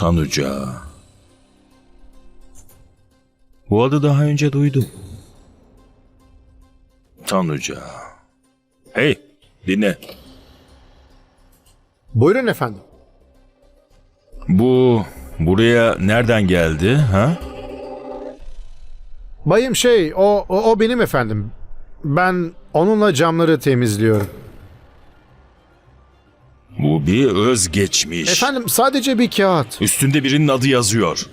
Tanuca. Bu adı daha önce duydum. Tanuca. Hey, dinle. Buyurun efendim. Bu buraya nereden geldi ha? Bayım şey, o, o, o benim efendim. Ben onunla camları temizliyorum. Bu bir özgeçmiş. Efendim sadece bir kağıt. Üstünde birinin adı yazıyor.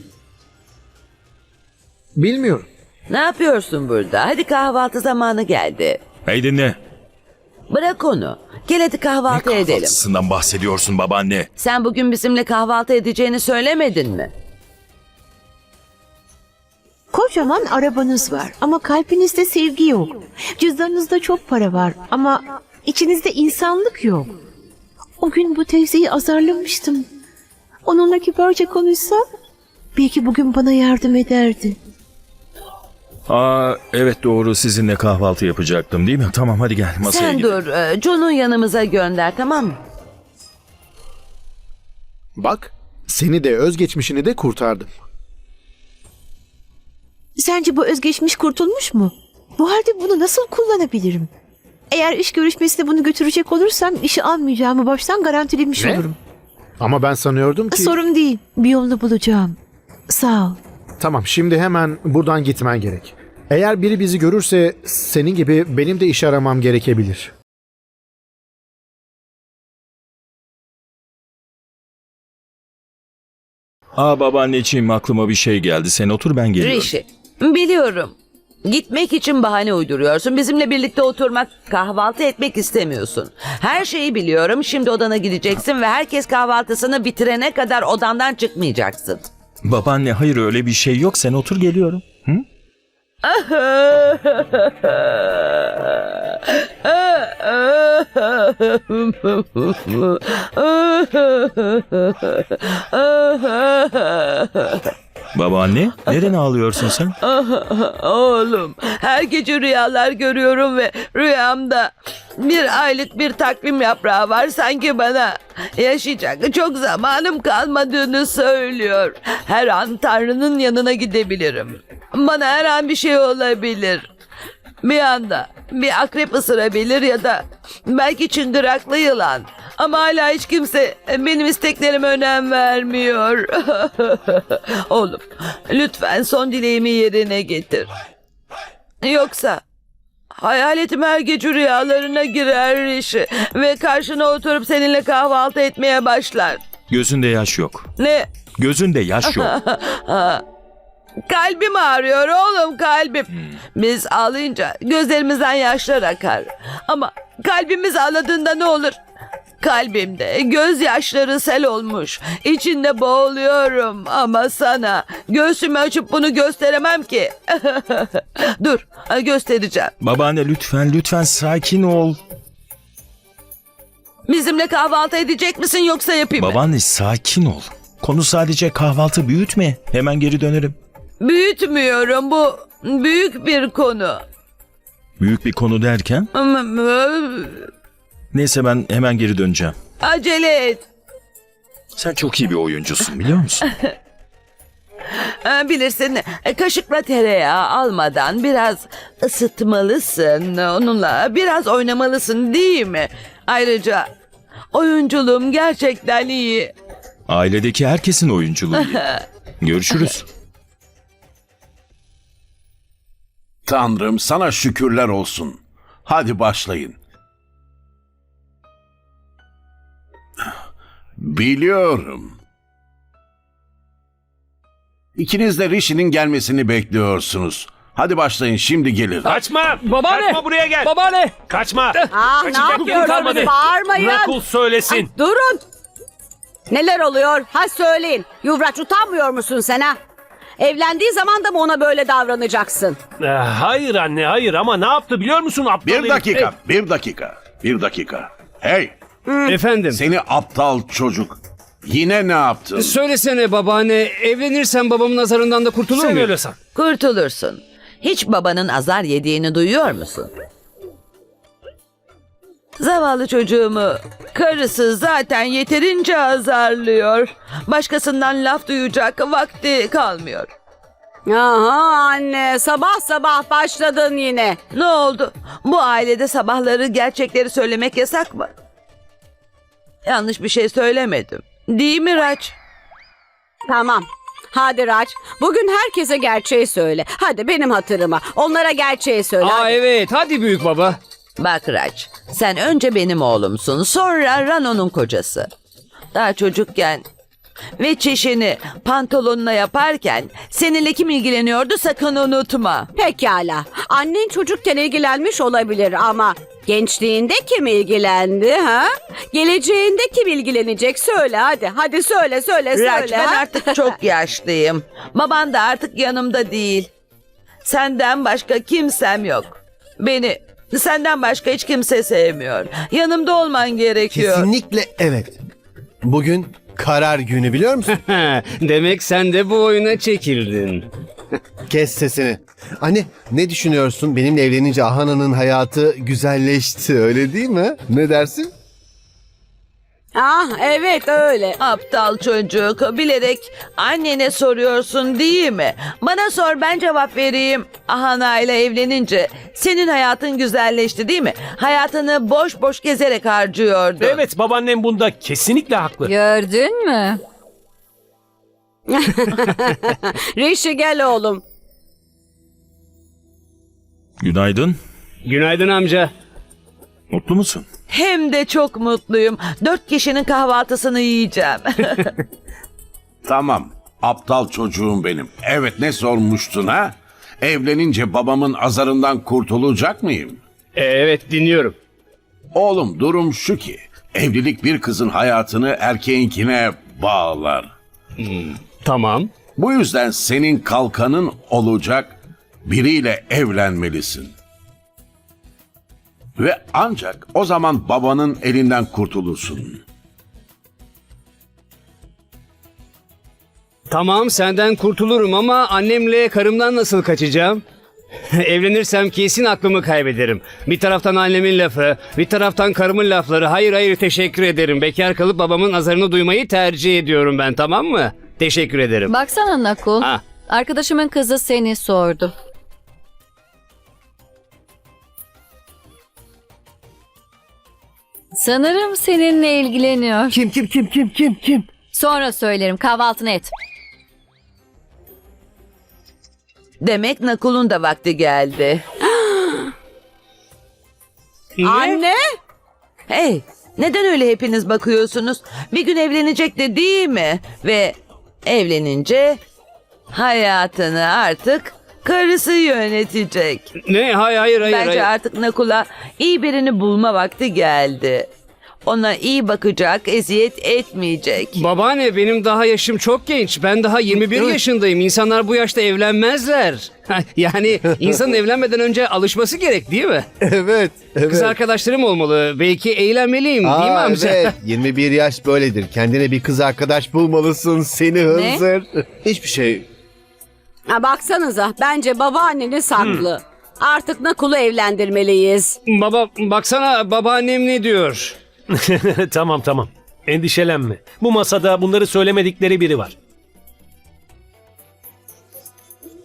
Bilmiyorum. Ne yapıyorsun burada? Hadi kahvaltı zamanı geldi. Hey dinle. Bırak onu. Gel hadi kahvaltı edelim. Kahvaltısından bahsediyorsun babaanne. Sen bugün bizimle kahvaltı edeceğini söylemedin mi? Kocaman arabanız var ama kalbinizde sevgi yok. Cüzdanınızda çok para var ama içinizde insanlık yok. O gün bu teyzeyi azarlamıştım. Onunla kibarca konuşsam belki bugün bana yardım ederdi. Aa evet doğru sizinle kahvaltı yapacaktım değil mi? Tamam hadi gel masaya Sen gidelim. dur. e, John'u yanımıza gönder tamam mı? Bak, seni de özgeçmişini de kurtardım. Sence bu özgeçmiş kurtulmuş mu? Bu halde bunu nasıl kullanabilirim? Eğer iş görüşmesine bunu götürecek olursam işi almayacağımı baştan garantilemiş Ne? olurum. Ama ben sanıyordum ki... Sorun değil. Bir yolunu bulacağım. Sağ ol. Tamam, şimdi hemen buradan gitmen gerek. Eğer biri bizi görürse senin gibi benim de iş aramam gerekebilir. Aa babaanneciğim aklıma bir şey geldi. Sen otur ben geliyorum. Rişi. Biliyorum. Gitmek için bahane uyduruyorsun. Bizimle birlikte oturmak, kahvaltı etmek istemiyorsun. Her şeyi biliyorum. Şimdi odana gideceksin ve herkes kahvaltısını bitirene kadar odandan çıkmayacaksın. Babaanne hayır öyle bir şey yok. Sen otur geliyorum. Hı? Babaanne neden ağlıyorsun sen? Oğlum, her gece rüyalar görüyorum ve rüyamda bir aylık bir takvim yaprağı var. Sanki bana yaşayacak çok zamanım kalmadığını söylüyor. Her an Tanrı'nın yanına gidebilirim. Bana her an bir şey olabilir. Bir anda bir akrep ısırabilir ya da belki çıngıraklı yılan. Ama hala hiç kimse benim isteklerime önem vermiyor. Oğlum lütfen son dileğimi yerine getir. Yoksa hayaletim her gece rüyalarına girer işi ve karşına oturup seninle kahvaltı etmeye başlar. Gözünde yaş yok. Ne? Gözünde yaş yok. Kalbim ağrıyor oğlum kalbim. Biz ağlayınca gözlerimizden yaşlar akar. Ama kalbimiz ağladığında ne olur? Kalbimde gözyaşları sel olmuş. İçinde boğuluyorum ama sana göğsümü açıp bunu gösteremem ki. Dur göstereceğim. Babaanne lütfen lütfen sakin ol. Bizimle kahvaltı edecek misin yoksa yapayım mı? Babaanne sakin ol. Konu sadece kahvaltı büyütme. Hemen geri dönerim. Büyütmüyorum bu büyük bir konu. Büyük bir konu derken neyse ben hemen geri döneceğim. Acele et. Sen çok iyi bir oyuncusun biliyor musun? Bilirsin kaşıkla tereyağı almadan biraz ısıtmalısın onunla biraz oynamalısın değil mi? Ayrıca oyunculuğum gerçekten iyi. Ailedeki herkesin oyunculuğu iyi. Görüşürüz. Tanrım sana şükürler olsun. Hadi başlayın. Biliyorum. İkiniz de Rishi'nin gelmesini bekliyorsunuz. Hadi başlayın şimdi gelir. Kaçma! Babaanne! Kaçma buraya gel! Babaanne! Kaçma! Ah ne Kaçacak bir kalmadı. yapıyorsunuz? Bağırmayın. Rakul söylesin. Durun. Neler oluyor? Ha söyleyin. Yuvraç utanmıyor musun sen ha? Evlendiği zaman da mı ona böyle davranacaksın? Ee, hayır anne hayır ama ne yaptı biliyor musun aptal Bir herif? dakika, bir dakika, bir dakika. Hey, Efendim. seni aptal çocuk. Yine ne yaptın? Söylesene babaanne evlenirsen babamın nazarından da kurtulur Sen muyum? öyle san. Kurtulursun. Hiç babanın azar yediğini duyuyor musun? Zavallı çocuğumu Karısı zaten yeterince azarlıyor. Başkasından laf duyacak vakti kalmıyor. Aha anne sabah sabah başladın yine. Ne oldu? Bu ailede sabahları gerçekleri söylemek yasak mı? Yanlış bir şey söylemedim. Değil mi Raç? Tamam. Hadi Raç. Bugün herkese gerçeği söyle. Hadi benim hatırıma. Onlara gerçeği söyle. Aa hadi. evet hadi büyük baba. Bak Raç, sen önce benim oğlumsun, sonra Rano'nun kocası. Daha çocukken ve çişini pantolonuna yaparken seninle kim ilgileniyordu sakın unutma. Pekala. Annen çocukken ilgilenmiş olabilir ama gençliğinde kim ilgilendi ha? Geleceğinde kim ilgilenecek? Söyle hadi. Hadi söyle söyle Raç söyle. ben ha? artık çok yaşlıyım. Baban da artık yanımda değil. Senden başka kimsem yok. Beni senden başka hiç kimse sevmiyor. Yanımda olman gerekiyor. Kesinlikle evet. Bugün karar günü biliyor musun? Demek sen de bu oyuna çekildin. Kes sesini. Anne ne düşünüyorsun? Benimle evlenince Ahana'nın hayatı güzelleşti öyle değil mi? Ne dersin? Ah evet öyle. Aptal çocuk bilerek annene soruyorsun değil mi? Bana sor ben cevap vereyim. Ahana ile evlenince senin hayatın güzelleşti değil mi? Hayatını boş boş gezerek harcıyordun. Evet babaannem bunda kesinlikle haklı. Gördün mü? Rişi gel oğlum. Günaydın. Günaydın amca. Mutlu musun? Hem de çok mutluyum. Dört kişinin kahvaltısını yiyeceğim. Tamam. Aptal çocuğum benim. Evet ne sormuştun ha? Evlenince babamın azarından kurtulacak mıyım? Ee, evet dinliyorum. Oğlum durum şu ki evlilik bir kızın hayatını erkeğinkine bağlar. Tamam. Bu yüzden senin kalkanın olacak biriyle evlenmelisin. Ve ancak o zaman babanın elinden kurtulursun. Tamam senden kurtulurum ama annemle karımdan nasıl kaçacağım? Evlenirsem kesin aklımı kaybederim. Bir taraftan annemin lafı, bir taraftan karımın lafları. Hayır hayır teşekkür ederim. Bekar kalıp babamın azarını duymayı tercih ediyorum ben tamam mı? Teşekkür ederim. Baksana Nakul. Ha. Arkadaşımın kızı seni sordu. Sanırım seninle ilgileniyor. Kim kim kim kim kim kim? Sonra söylerim kahvaltını et. Demek Nakul'un da vakti geldi. Anne. Hey, neden öyle hepiniz bakıyorsunuz? Bir gün evlenecek de değil mi? Ve evlenince hayatını artık karısı yönetecek. Ne? Hayır hayır hayır. Bence hayır. artık Nakul'a iyi birini bulma vakti geldi. Ona iyi bakacak, eziyet etmeyecek. Babaanne benim daha yaşım çok genç. Ben daha 21 yaşındayım. İnsanlar bu yaşta evlenmezler. yani insanın evlenmeden önce alışması gerek değil mi? Evet. evet. Kız arkadaşlarım olmalı. Belki eğlenmeliyim değil mi Aa, amca? evet. 21 yaş böyledir. Kendine bir kız arkadaş bulmalısın seni hınzır. Hiçbir şey. Ha, baksanıza bence babaanneniz haklı. Artık Nakul'u evlendirmeliyiz. Baba baksana babaannem ne diyor? tamam tamam. Endişelenme. Bu masada bunları söylemedikleri biri var.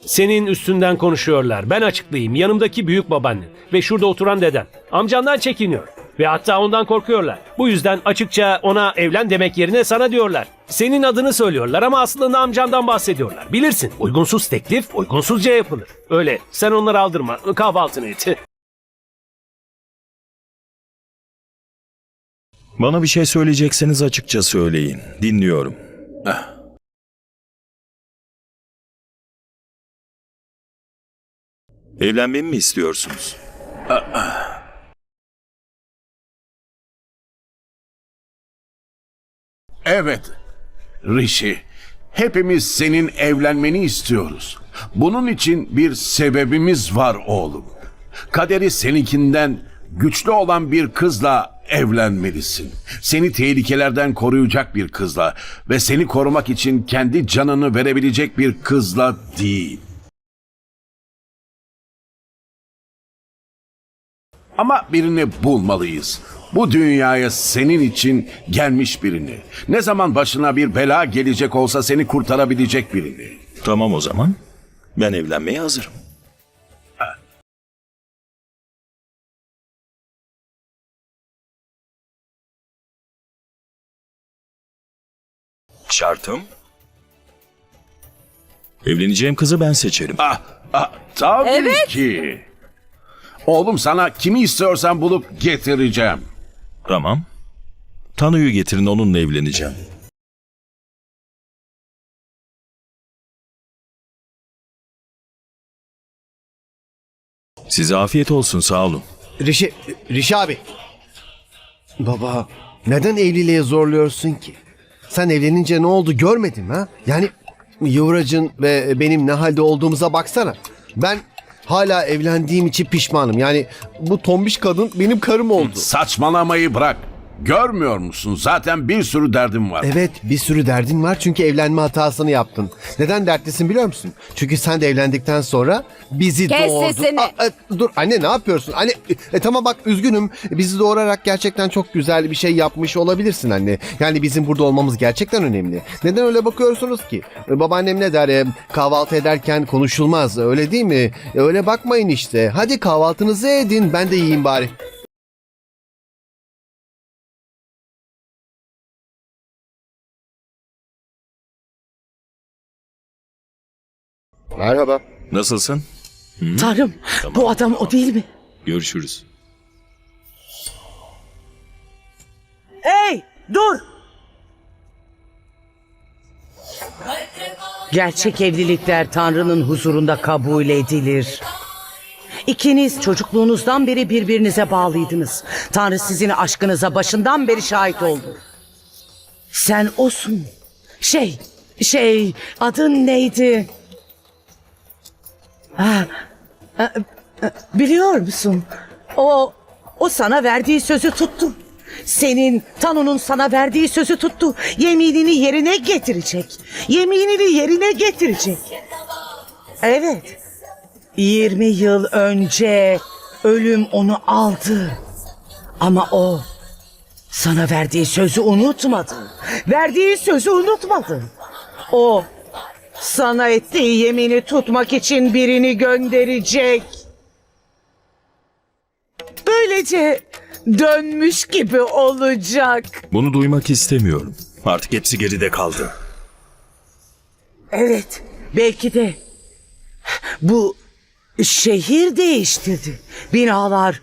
Senin üstünden konuşuyorlar. Ben açıklayayım. Yanımdaki büyük babaannen ve şurada oturan deden. Amcandan çekiniyor. Ve hatta ondan korkuyorlar. Bu yüzden açıkça ona evlen demek yerine sana diyorlar. Senin adını söylüyorlar ama aslında amcandan bahsediyorlar. Bilirsin uygunsuz teklif uygunsuzca yapılır. Öyle sen onları aldırma kahvaltını et. Bana bir şey söyleyecekseniz açıkça söyleyin. Dinliyorum. Evlenmemi mi istiyorsunuz? Evet, Rishi. Hepimiz senin evlenmeni istiyoruz. Bunun için bir sebebimiz var oğlum. Kaderi seninkinden güçlü olan bir kızla evlenmelisin. Seni tehlikelerden koruyacak bir kızla ve seni korumak için kendi canını verebilecek bir kızla değil. Ama birini bulmalıyız. Bu dünyaya senin için gelmiş birini. Ne zaman başına bir bela gelecek olsa seni kurtarabilecek birini. Tamam o zaman. Ben evlenmeye hazırım. Şartım? Evleneceğim kızı ben seçerim. Ah, ah tabii ki. Oğlum sana kimi istiyorsan bulup getireceğim. Tamam. Tanu'yu getirin onunla evleneceğim. Size afiyet olsun sağ olun. Rişi, Rişi abi. Baba, neden evliliğe zorluyorsun ki? Sen evlenince ne oldu görmedin mi ha? Yani Yuvracın ve benim ne halde olduğumuza baksana. Ben hala evlendiğim için pişmanım. Yani bu tombiş kadın benim karım oldu. Saçmalamayı bırak. Görmüyor musun? Zaten bir sürü derdim var. Evet bir sürü derdin var çünkü evlenme hatasını yaptın. Neden dertlisin biliyor musun? Çünkü sen de evlendikten sonra bizi Kes doğurdun. sesini. Aa, e, dur anne ne yapıyorsun? Anne e, tamam bak üzgünüm. Bizi doğurarak gerçekten çok güzel bir şey yapmış olabilirsin anne. Yani bizim burada olmamız gerçekten önemli. Neden öyle bakıyorsunuz ki? E, babaannem ne der? E, kahvaltı ederken konuşulmaz öyle değil mi? E, öyle bakmayın işte. Hadi kahvaltınızı edin ben de yiyeyim bari. Merhaba. Nasılsın? Tanrım bu adam o değil mi? Görüşürüz. Hey dur. Gerçek evlilikler Tanrı'nın huzurunda kabul edilir. İkiniz çocukluğunuzdan beri birbirinize bağlıydınız. Tanrı sizin aşkınıza başından beri şahit oldu. Sen osun. Şey, şey, adın neydi? Ha, biliyor musun? O, o sana verdiği sözü tuttu. Senin, Tanu'nun sana verdiği sözü tuttu. Yeminini yerine getirecek. Yeminini yerine getirecek. Evet. 20 yıl önce ölüm onu aldı. Ama o sana verdiği sözü unutmadı. Verdiği sözü unutmadı. O sana ettiği yemini tutmak için birini gönderecek. Böylece dönmüş gibi olacak. Bunu duymak istemiyorum. Artık hepsi geride kaldı. Evet, belki de bu şehir değiştirdi. Binalar,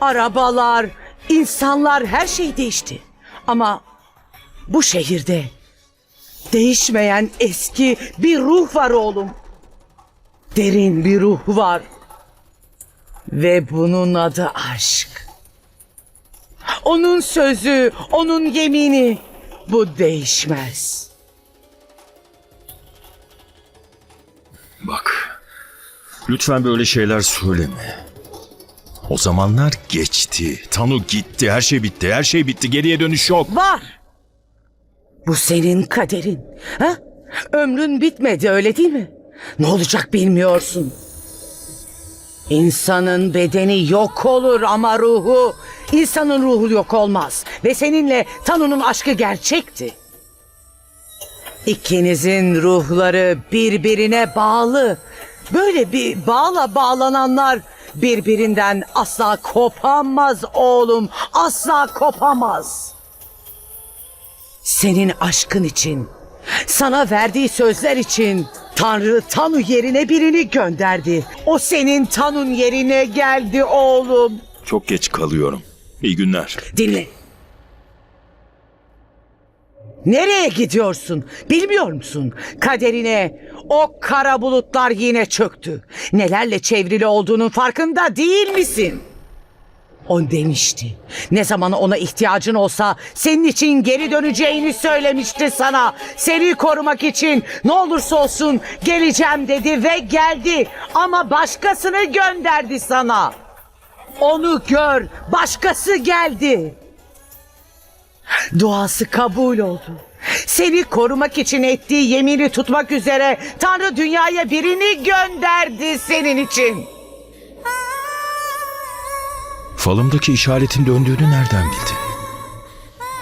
arabalar, insanlar her şey değişti. Ama bu şehirde değişmeyen eski bir ruh var oğlum. Derin bir ruh var. Ve bunun adı aşk. Onun sözü, onun yemini bu değişmez. Bak. Lütfen böyle şeyler söyleme. O zamanlar geçti. Tanu gitti. Her şey bitti. Her şey bitti. Geriye dönüş yok. Var. Bu senin kaderin. Ha? Ömrün bitmedi öyle değil mi? Ne olacak bilmiyorsun. İnsanın bedeni yok olur ama ruhu, insanın ruhu yok olmaz. Ve seninle Tanu'nun aşkı gerçekti. İkinizin ruhları birbirine bağlı. Böyle bir bağla bağlananlar birbirinden asla kopamaz oğlum. Asla kopamaz. Senin aşkın için, sana verdiği sözler için Tanrı Tanu yerine birini gönderdi. O senin Tanun yerine geldi oğlum. Çok geç kalıyorum. İyi günler. Dinle. Nereye gidiyorsun? Bilmiyor musun? Kaderine o kara bulutlar yine çöktü. Nelerle çevrili olduğunun farkında değil misin? O demişti. Ne zaman ona ihtiyacın olsa senin için geri döneceğini söylemişti sana. Seni korumak için ne olursa olsun geleceğim dedi ve geldi. Ama başkasını gönderdi sana. Onu gör, başkası geldi. Duası kabul oldu. Seni korumak için ettiği yemini tutmak üzere Tanrı dünyaya birini gönderdi senin için. Falımdaki işaretin döndüğünü nereden bildin?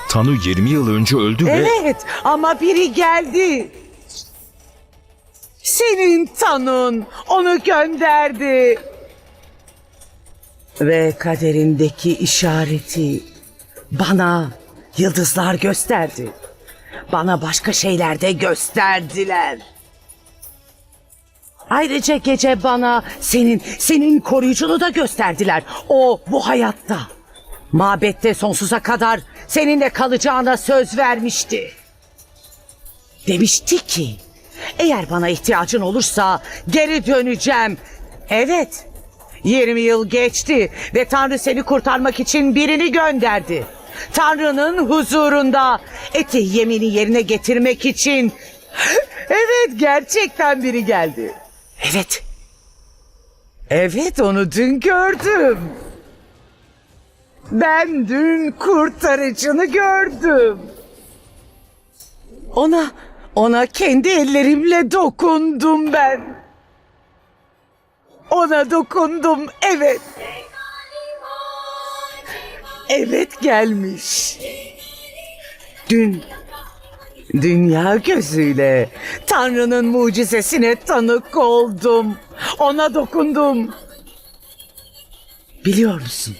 Tanu 20 yıl önce öldü ve... Evet ama biri geldi. Senin tanın onu gönderdi. Ve kaderindeki işareti bana yıldızlar gösterdi. Bana başka şeyler de gösterdiler. Ayrıca gece bana senin senin koruyucunu da gösterdiler. O bu hayatta. Mabette sonsuza kadar seninle kalacağına söz vermişti. Demişti ki eğer bana ihtiyacın olursa geri döneceğim. Evet 20 yıl geçti ve Tanrı seni kurtarmak için birini gönderdi. Tanrı'nın huzurunda eti yemini yerine getirmek için. Evet gerçekten biri geldi. Evet. Evet onu dün gördüm. Ben dün kurtarıcını gördüm. Ona, ona kendi ellerimle dokundum ben. Ona dokundum, evet. Evet gelmiş. Dün dünya gözüyle Tanrı'nın mucizesine tanık oldum. Ona dokundum. Biliyor musun?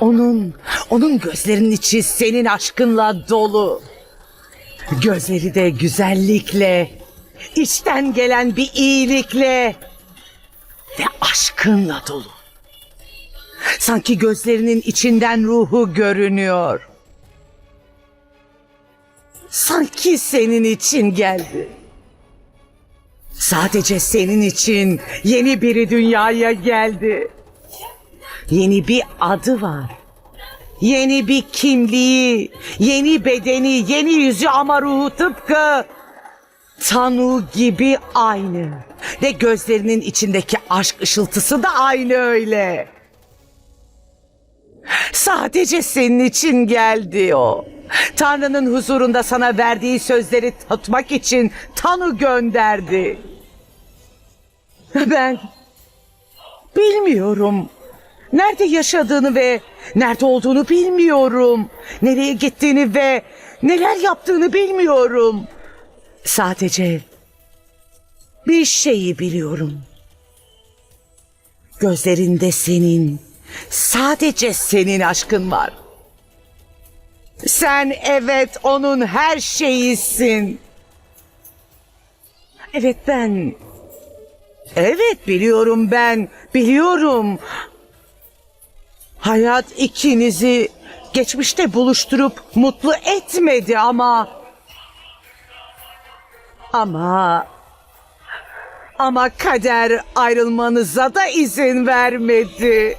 Onun, onun gözlerinin içi senin aşkınla dolu. Gözleri de güzellikle, içten gelen bir iyilikle ve aşkınla dolu. Sanki gözlerinin içinden ruhu görünüyor. Sanki senin için geldi. Sadece senin için yeni biri dünyaya geldi. Yeni bir adı var. Yeni bir kimliği, yeni bedeni, yeni yüzü ama ruhu tıpkı Tanu gibi aynı. Ve gözlerinin içindeki aşk ışıltısı da aynı öyle. Sadece senin için geldi o. Tanrı'nın huzurunda sana verdiği sözleri tutmak için Tanu gönderdi. Ben bilmiyorum. Nerede yaşadığını ve nerede olduğunu bilmiyorum. Nereye gittiğini ve neler yaptığını bilmiyorum. Sadece bir şeyi biliyorum. Gözlerinde senin, sadece senin aşkın var. Sen evet onun her şeyisin. Evet ben. Evet biliyorum ben. Biliyorum. Hayat ikinizi geçmişte buluşturup mutlu etmedi ama ama ama kader ayrılmanıza da izin vermedi.